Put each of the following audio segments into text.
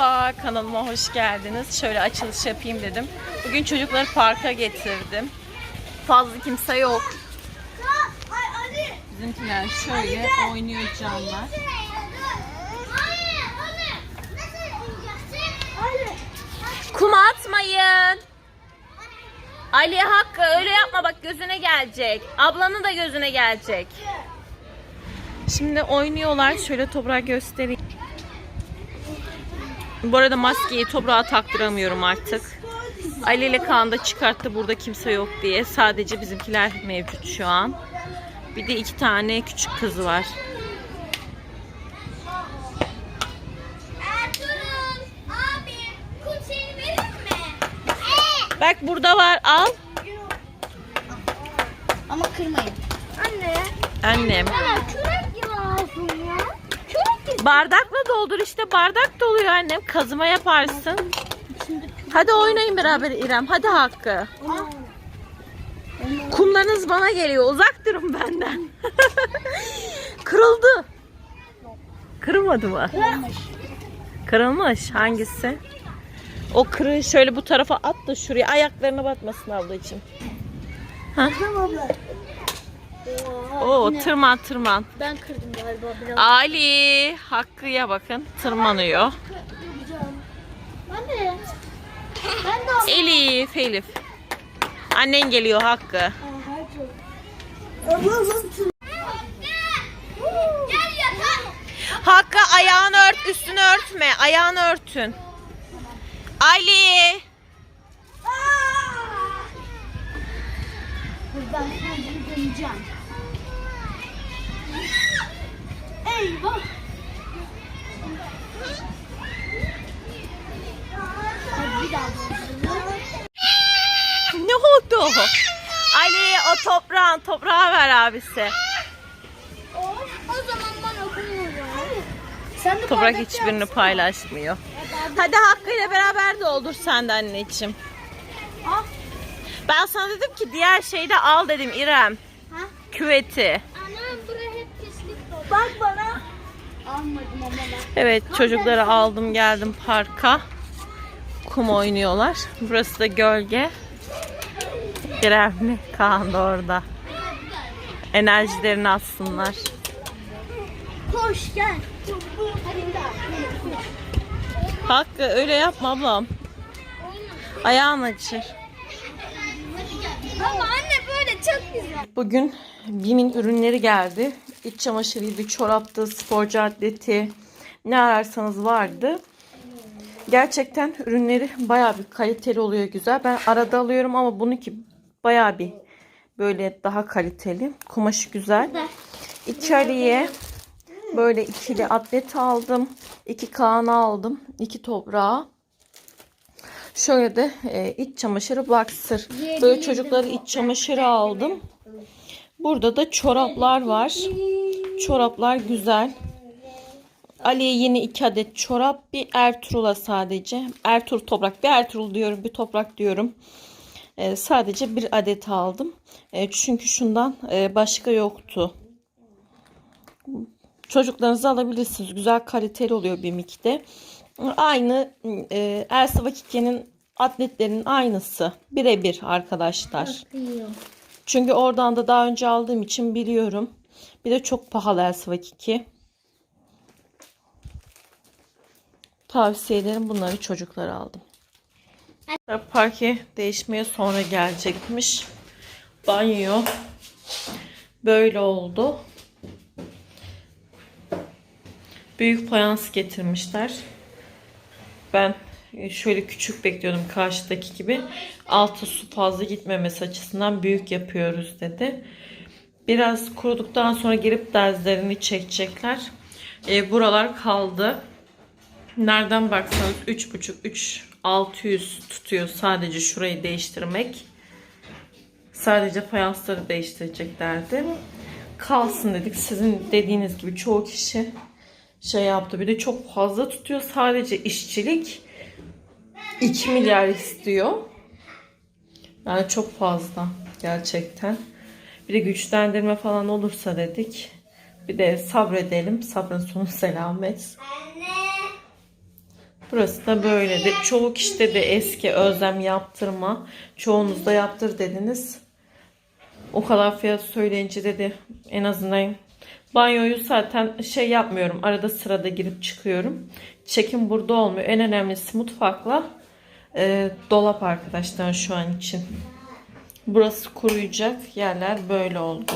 Merhaba kanalıma hoş geldiniz. Şöyle açılış yapayım dedim. Bugün çocukları parka getirdim. Fazla kimse yok. Bizimkiler şöyle oynuyor canlar. Kum atmayın. Ali Hakkı öyle yapma bak gözüne gelecek. Ablanın da gözüne gelecek. Şimdi oynuyorlar. Şöyle toprağa göstereyim. Bu arada maskeyi toprağa taktıramıyorum artık. Ali ile Kaan da çıkarttı burada kimse yok diye. Sadece bizimkiler mevcut şu an. Bir de iki tane küçük kızı var. Mi? Bak burada var al. Ama kırmayın. Anne. Annem. Ya kürek gibi lazım ya. Kürek gibi. Bardakla doldur işte bardak doluyor annem. Kazıma yaparsın. Hadi oynayın beraber İrem. Hadi Hakkı. Kumlarınız bana geliyor. Uzak durun benden. Kırıldı. Kırılmadı mı? Kırılmış. Hangisi? O kırığı şöyle bu tarafa at da şuraya ayaklarına batmasın ablacığım. Tamam abla. Oo tırman tırman. Ben kırdım galiba biraz. Ali Hakkı'ya bakın tırmanıyor. Anne. Ben de Elif Elif. Annen geliyor Hakkı. Yatak. Hakkı ayağını ört üstünü örtme. Ayağını örtün. Ali. Eyvah. Ne oldu? Ali o toprağın toprağı ver abisi. O zaman ben okumuyorum. Sen de Toprak bardak hiçbirini yapsana. paylaşmıyor. Hadi Hakkı ile beraber doldur sen de anneciğim. Al. Ben sana dedim ki diğer şeyi de al dedim İrem. Ha? Küveti. Anam buraya hep pislik doldu. Bak bana. Evet çocukları aldım geldim parka. Kum oynuyorlar. Burası da gölge. İremli Kaan da orada. Enerjilerini atsınlar. Koş gel. Hakkı öyle yapma ablam. Ayağın acır. Ama anne çok güzel. Bugün BİM'in ürünleri geldi. İç çamaşırıydı, çoraptı, sporcu atleti. Ne ararsanız vardı. Gerçekten ürünleri bayağı bir kaliteli oluyor güzel. Ben arada alıyorum ama bununki bayağı bir böyle daha kaliteli. Kumaşı güzel. İçeriye böyle ikili atlet aldım. iki kana aldım. iki toprağa. Şöyle de e, iç çamaşırı boxer. Böyle çocukları iç çamaşırı aldım. Burada da çoraplar var. Çoraplar güzel. Ali'ye yine iki adet çorap. Bir Ertuğrul'a sadece. Ertuğrul toprak. Bir Ertuğrul diyorum. Bir toprak diyorum. E, sadece bir adet aldım. E, çünkü şundan e, başka yoktu. Çocuklarınızı alabilirsiniz. Güzel kaliteli oluyor bir mikte. Aynı e, Elsa Vakike'nin atletlerinin aynısı. Birebir arkadaşlar. Çünkü oradan da daha önce aldığım için biliyorum. Bir de çok pahalı Elsa Vakike. Tavsiye ederim. Bunları çocuklara aldım. Parke değişmeye sonra gelecekmiş. Banyo böyle oldu. Büyük fayans getirmişler. Ben şöyle küçük bekliyordum karşıdaki gibi. Altı su fazla gitmemesi açısından büyük yapıyoruz dedi. Biraz kuruduktan sonra girip derzlerini çekecekler. E, buralar kaldı. Nereden baksanız 3,5 3 600 tutuyor sadece şurayı değiştirmek. Sadece fayansları değiştireceklerdi. Kalsın dedik. Sizin dediğiniz gibi çoğu kişi şey yaptı. Bir de çok fazla tutuyor. Sadece işçilik 2 milyar istiyor. Yani çok fazla gerçekten. Bir de güçlendirme falan olursa dedik. Bir de sabredelim. Sabrın sonu selamet. Burası da böyledir. Çoğu kişide de eski özlem yaptırma. Çoğunuz da yaptır dediniz. O kadar fiyat söyleyince dedi en azından banyoyu zaten şey yapmıyorum. Arada sırada girip çıkıyorum. Çekim burada olmuyor. En önemlisi mutfakla e, dolap arkadaşlar şu an için. Burası kuruyacak yerler böyle oldu.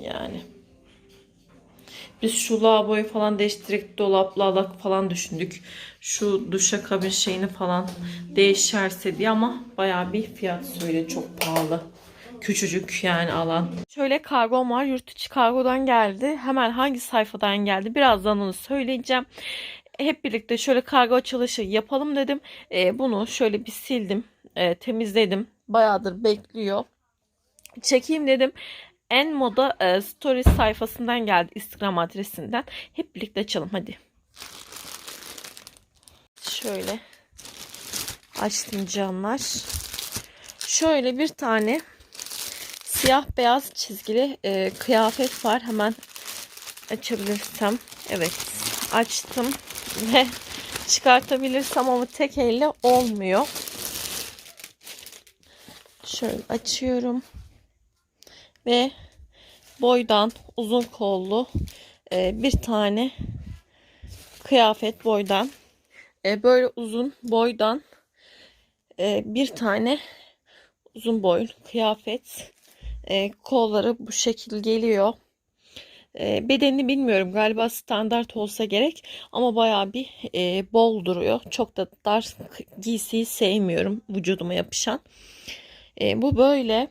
Yani. Biz şu lavaboyu falan değiştirip dolapla alak falan düşündük. Şu duşakabin şeyini falan değişerse diye ama bayağı bir fiyat söyle çok pahalı. Küçücük yani alan. Şöyle kargom var. Yurt içi kargodan geldi. Hemen hangi sayfadan geldi? Birazdan onu söyleyeceğim. Hep birlikte şöyle kargo açılışı yapalım dedim. Ee, bunu şöyle bir sildim. e, temizledim. Bayağıdır bekliyor. Çekeyim dedim. En moda e, stories sayfasından geldi Instagram adresinden. Hep birlikte açalım hadi. Şöyle açtım canlar. Şöyle bir tane siyah beyaz çizgili e, kıyafet var. Hemen açabilirsem. Evet açtım ve çıkartabilirsem ama tek elle olmuyor. Şöyle açıyorum. Ve boydan uzun kollu e, bir tane kıyafet boydan e, böyle uzun boydan e, bir tane uzun boylu kıyafet e, kolları bu şekil geliyor. E, bedenini bilmiyorum galiba standart olsa gerek ama bayağı bir e, bol duruyor. Çok da dar giysiyi sevmiyorum vücuduma yapışan. E, bu böyle.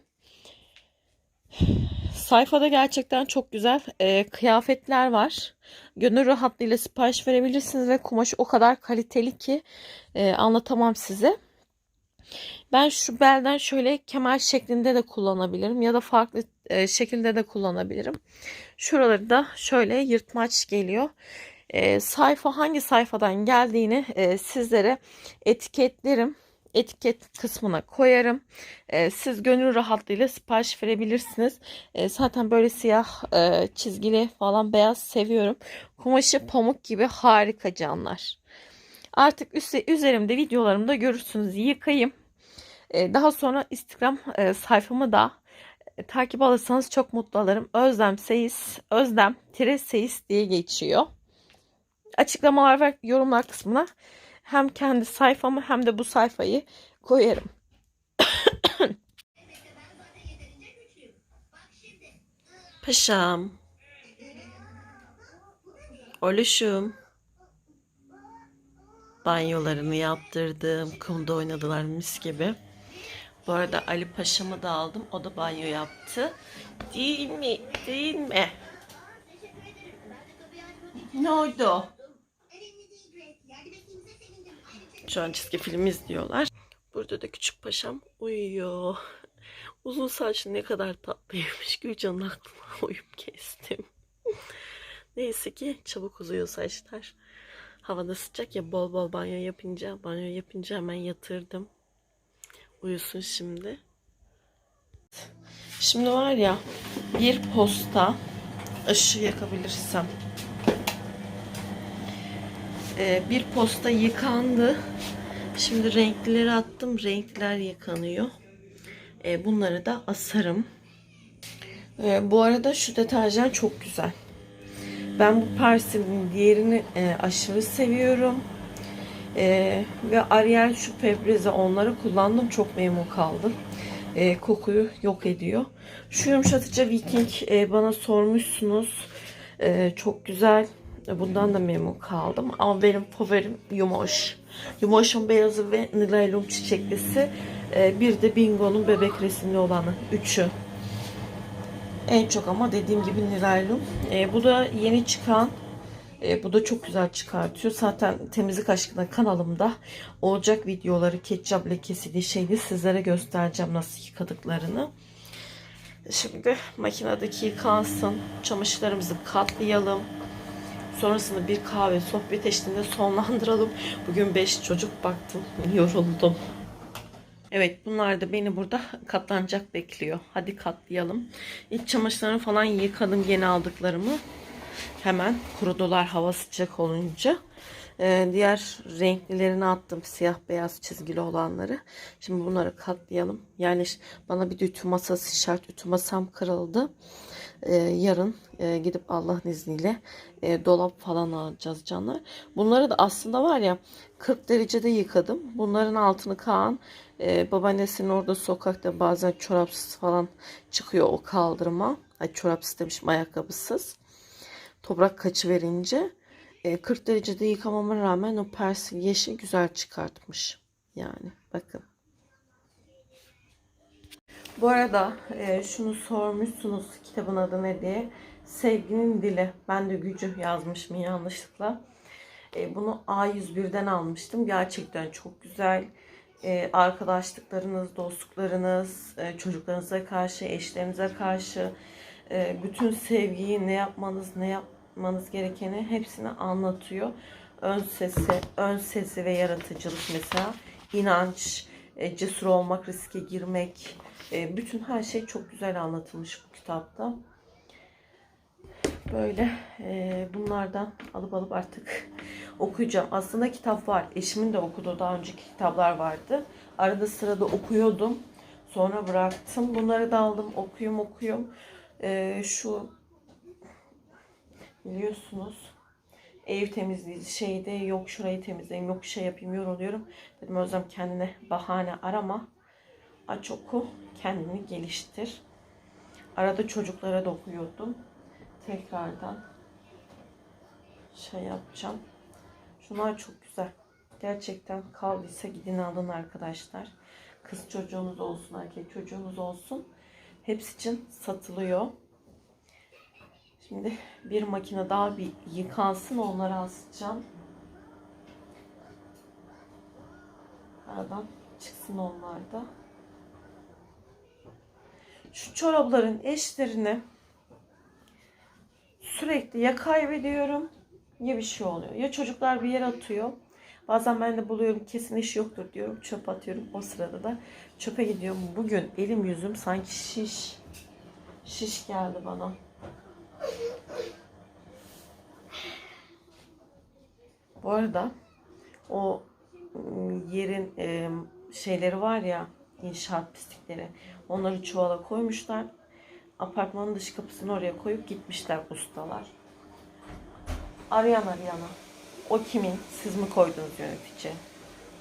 Sayfada gerçekten çok güzel e, kıyafetler var. Gönül rahatlığıyla sipariş verebilirsiniz ve kumaşı o kadar kaliteli ki e, anlatamam size. Ben şu belden şöyle kemer şeklinde de kullanabilirim ya da farklı e, şekilde de kullanabilirim. Şuraları da şöyle yırtmaç geliyor. E, sayfa hangi sayfadan geldiğini e, sizlere etiketlerim etiket kısmına koyarım. E, siz gönül rahatlığıyla sipariş verebilirsiniz. E, zaten böyle siyah e, çizgili falan beyaz seviyorum. Kumaşı pamuk gibi harika canlar. Artık üst, üzerimde videolarımda görürsünüz. Yıkayayım. E, daha sonra Instagram e, sayfamı da e, takip alırsanız çok mutlu olurum. Özlem Seyis, Özlem Tire Seyis diye geçiyor. Açıklamalar ve yorumlar kısmına hem kendi sayfamı hem de bu sayfayı koyarım. Paşam. Oluşum. Banyolarını yaptırdım. Kumda oynadılar mis gibi. Bu arada Ali Paşa'mı da aldım. O da banyo yaptı. Değil mi? Değil mi? Ne oldu? Şu an çizgi film izliyorlar. Burada da küçük paşam uyuyor. Uzun saçlı ne kadar tatlıymış. Gülcan'ın aklına uyum kestim. Neyse ki çabuk uzuyor saçlar. Havada sıcak ya bol bol banyo yapınca, banyo yapınca hemen yatırdım. Uyusun şimdi. Şimdi var ya bir posta ışığı yakabilirsem ee, bir posta yıkandı. Şimdi renklileri attım. Renkler yıkanıyor. Ee, bunları da asarım. Ee, bu arada şu deterjan çok güzel. Ben bu Persil'in diğerini e, aşırı seviyorum. Ee, ve Ariel şu Febreze onları kullandım. Çok memnun kaldım. Ee, kokuyu yok ediyor. Şu yumuşatıcı Viking e, bana sormuşsunuz. Ee, çok güzel. Bundan da memnun kaldım. Ama benim favorim Yumoş. Yumoş'un beyazı ve Nilaylum çiçeklisi. Ee, bir de Bingo'nun bebek resimli olanı. Üçü. En çok ama dediğim gibi Nilaylum. Ee, bu da yeni çıkan. Ee, bu da çok güzel çıkartıyor. Zaten temizlik aşkına kanalımda olacak videoları ketçap lekesi diye şeydi sizlere göstereceğim nasıl yıkadıklarını. Şimdi makinedeki yıkansın. Çamaşırlarımızı katlayalım. Sonrasında bir kahve sohbet eşliğinde sonlandıralım. Bugün 5 çocuk baktım. Yoruldum. Evet bunlar da beni burada katlanacak bekliyor. Hadi katlayalım. İç çamaşırlarını falan yıkadım yeni aldıklarımı. Hemen kurudular hava sıcak olunca. Ee, diğer renklilerini attım. Siyah beyaz çizgili olanları. Şimdi bunları katlayalım. Yani bana bir de ütü masası şart. Ütü masam kırıldı. Ee, yarın e, gidip Allah'ın izniyle e, dolap falan alacağız canlar. Bunları da aslında var ya 40 derecede yıkadım. Bunların altını Kaan e, babaannesinin orada sokakta bazen çorapsız falan çıkıyor o kaldırıma. Ay çorapsız demişim ayakkabısız. Toprak kaçı verince 40 derecede yıkamama rağmen o persil yeşil güzel çıkartmış. Yani bakın. Bu arada e, şunu sormuşsunuz kitabın adı ne diye. Sevginin dili. Ben de gücü yazmışım yanlışlıkla. E, bunu A101'den almıştım. Gerçekten çok güzel. E, arkadaşlıklarınız, dostluklarınız, e, çocuklarınıza karşı, eşlerinize karşı e, bütün sevgiyi ne yapmanız, ne yapmanız gerekeni hepsini anlatıyor. Ön sesi, ön sesi ve yaratıcılık mesela, inanç, e, cesur olmak, riske girmek, bütün her şey çok güzel anlatılmış bu kitapta. Böyle bunlardan alıp alıp artık okuyacağım. Aslında kitap var. Eşimin de okuduğu daha önceki kitaplar vardı. Arada sırada okuyordum. Sonra bıraktım. Bunları da aldım. Okuyum okuyum. E, şu biliyorsunuz ev temizliği şeyde yok şurayı temizleyeyim yok şey yapayım yoruluyorum. Dedim Özlem kendine bahane arama. Aç oku kendini geliştir. Arada çocuklara da okuyordum. Tekrardan şey yapacağım. Şunlar çok güzel. Gerçekten kaldıysa gidin alın arkadaşlar. Kız çocuğunuz olsun, erkek çocuğunuz olsun. Hepsi için satılıyor. Şimdi bir makine daha bir yıkansın onları asacağım. Aradan çıksın onlar da. Şu çorapların eşlerini sürekli ya kaybediyorum ya bir şey oluyor. Ya çocuklar bir yere atıyor. Bazen ben de buluyorum kesin iş yoktur diyorum. Çöp atıyorum. O sırada da çöpe gidiyorum. Bugün elim yüzüm sanki şiş. Şiş geldi bana. Bu arada o ım, yerin e, şeyleri var ya inşaat pislikleri. Onları çuvala koymuşlar. Apartmanın dış kapısını oraya koyup gitmişler ustalar. Arayan arayana. O kimin? Siz mi koydunuz yönetici?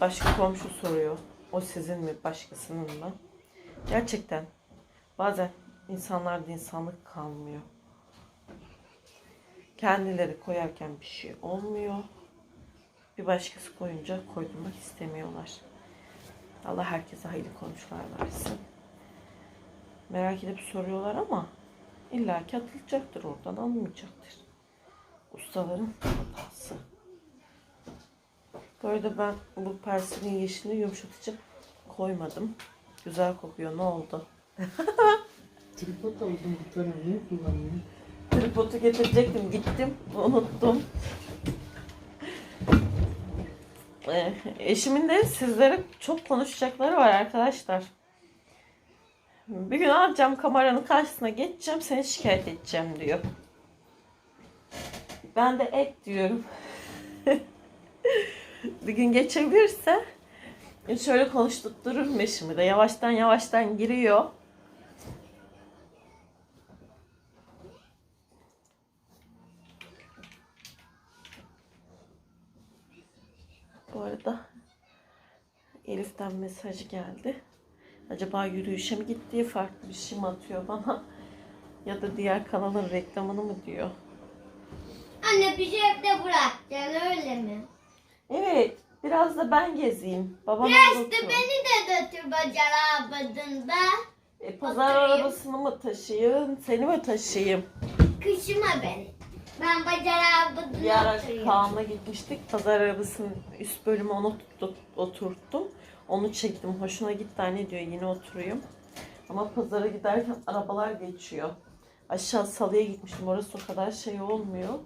Başka komşu soruyor. O sizin mi? Başkasının mı? Gerçekten bazen insanlarda insanlık kalmıyor. Kendileri koyarken bir şey olmuyor. Bir başkası koyunca koydurmak istemiyorlar. Allah herkese hayırlı komşular versin. Merak edip soruyorlar ama illaki atılacaktır oradan alınmayacaktır. Ustaların hatası. Bu arada ben bu persilin yeşilini yumuşatıcı koymadım. Güzel kokuyor. Ne oldu? Tripod aldım bir tane niye kullanmıyorum? Tripodu getirecektim. Gittim. Unuttum. Ee, eşimin de sizlere çok konuşacakları var arkadaşlar. Bir gün alacağım kameranın karşısına geçeceğim seni şikayet edeceğim diyor. Ben de et diyorum. bir gün geçebilirse şöyle konuşturturum eşimi de yavaştan yavaştan giriyor. Bu arada Elif'ten mesaj geldi. Acaba yürüyüşe mi gitti farklı bir şey mi atıyor bana? Ya da diğer kanalın reklamını mı diyor? Anne bizi evde bırakacaksın öyle mi? Evet, biraz da ben gezeyim. Babam Biraz da beni de götür bacar abadında. E, pazar oturayım. arabasını mı taşıyayım, seni mi taşıyayım? Kışıma beni. Ben bacar abadında Bir ara oturayım. Kaan'la gitmiştik. Pazar arabasının üst bölümü onu tut- oturttum. Onu çektim. Hoşuna gitti anne diyor yine oturayım. Ama pazara giderken arabalar geçiyor. Aşağı salıya gitmiştim. Orası o kadar şey olmuyor.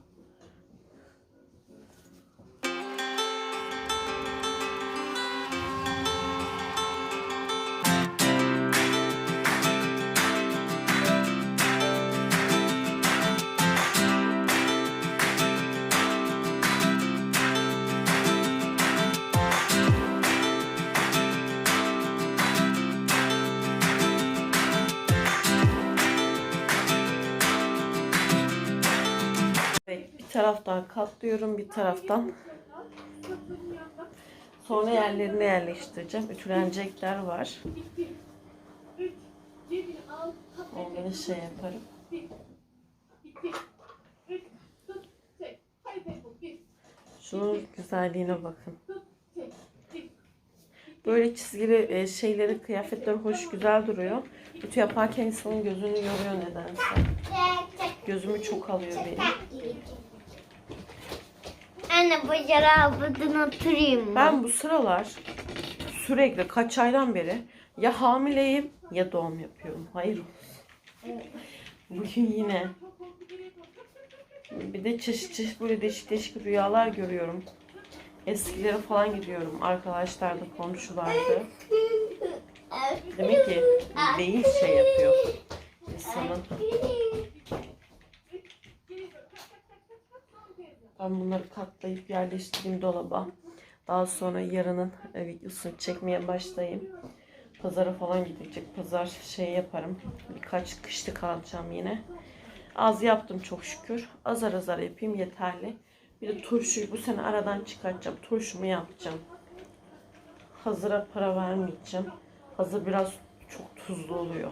Bir taraftan katlıyorum, bir taraftan sonra yerlerine yerleştireceğim. Ütülenecekler var. Onları şey yaparım. Şunun güzelliğine bakın. Böyle çizgili e, şeyleri, kıyafetleri hoş, güzel duruyor. Ütü yaparken insanın gözünü yoruyor nedense. Gözümü çok alıyor benim. Anne bu yara oturayım mı? Ben bu sıralar sürekli kaç aydan beri ya hamileyim ya doğum yapıyorum. Hayır. Bugün yine. Bir de çeşit çeşit böyle değişik değişik rüyalar görüyorum. Eskilere falan gidiyorum. Arkadaşlar da komşulardı. Demek ki beyin şey yapıyor insanın. Ben bunları katlayıp yerleştireyim dolaba. Daha sonra yarının e, videosunu çekmeye başlayayım. Pazara falan gidecek. Pazar şey yaparım. Birkaç kışlık alacağım yine. Az yaptım çok şükür. Azar azar yapayım yeterli. Bir de turşuyu bu sene aradan çıkartacağım. Turşumu yapacağım. Hazıra para vermeyeceğim. Hazır biraz çok tuzlu oluyor.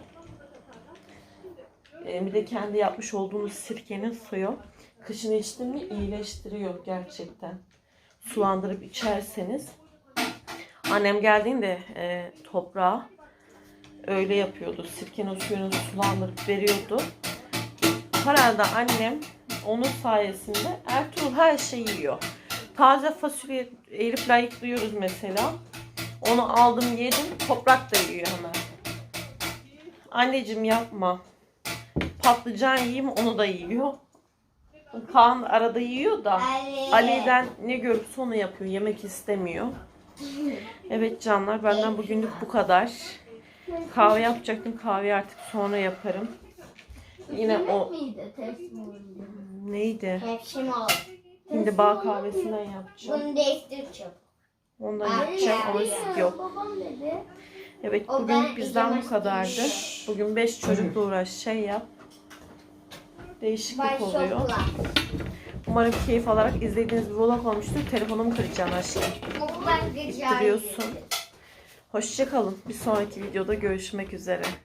E, bir de kendi yapmış olduğumuz sirkenin suyu kışın içtin mi iyileştiriyor gerçekten. Sulandırıp içerseniz. Annem geldiğinde e, toprağa öyle yapıyordu. Sirkenin suyunu sulandırıp veriyordu. Herhalde annem onun sayesinde Ertuğrul her şeyi yiyor. Taze fasulye Elif'le ayıklıyoruz mesela. Onu aldım yedim. Toprak da yiyor hemen. Anneciğim yapma. Patlıcan yiyeyim onu da yiyor. Kaan arada yiyor da Ali'den ne görürse onu yapıyor. Yemek istemiyor. Evet canlar benden bugünlük bu kadar. Kahve yapacaktım. Kahveyi artık sonra yaparım. Yine o neydi? Şimdi bağ kahvesinden yapacağım. Bunu değiştir çabuk. Ondan yapacağım ama süt yok. Evet bugün bizden bu kadardı. Bugün 5 çocukla uğraş şey yap. Değişiklik Bay oluyor. şokla. Umarım keyif alarak izlediğiniz bir vlog olmuştur. Telefonumu kıracağım aşkım. İttiriyorsun. Hoşçakalın. Bir sonraki videoda görüşmek üzere.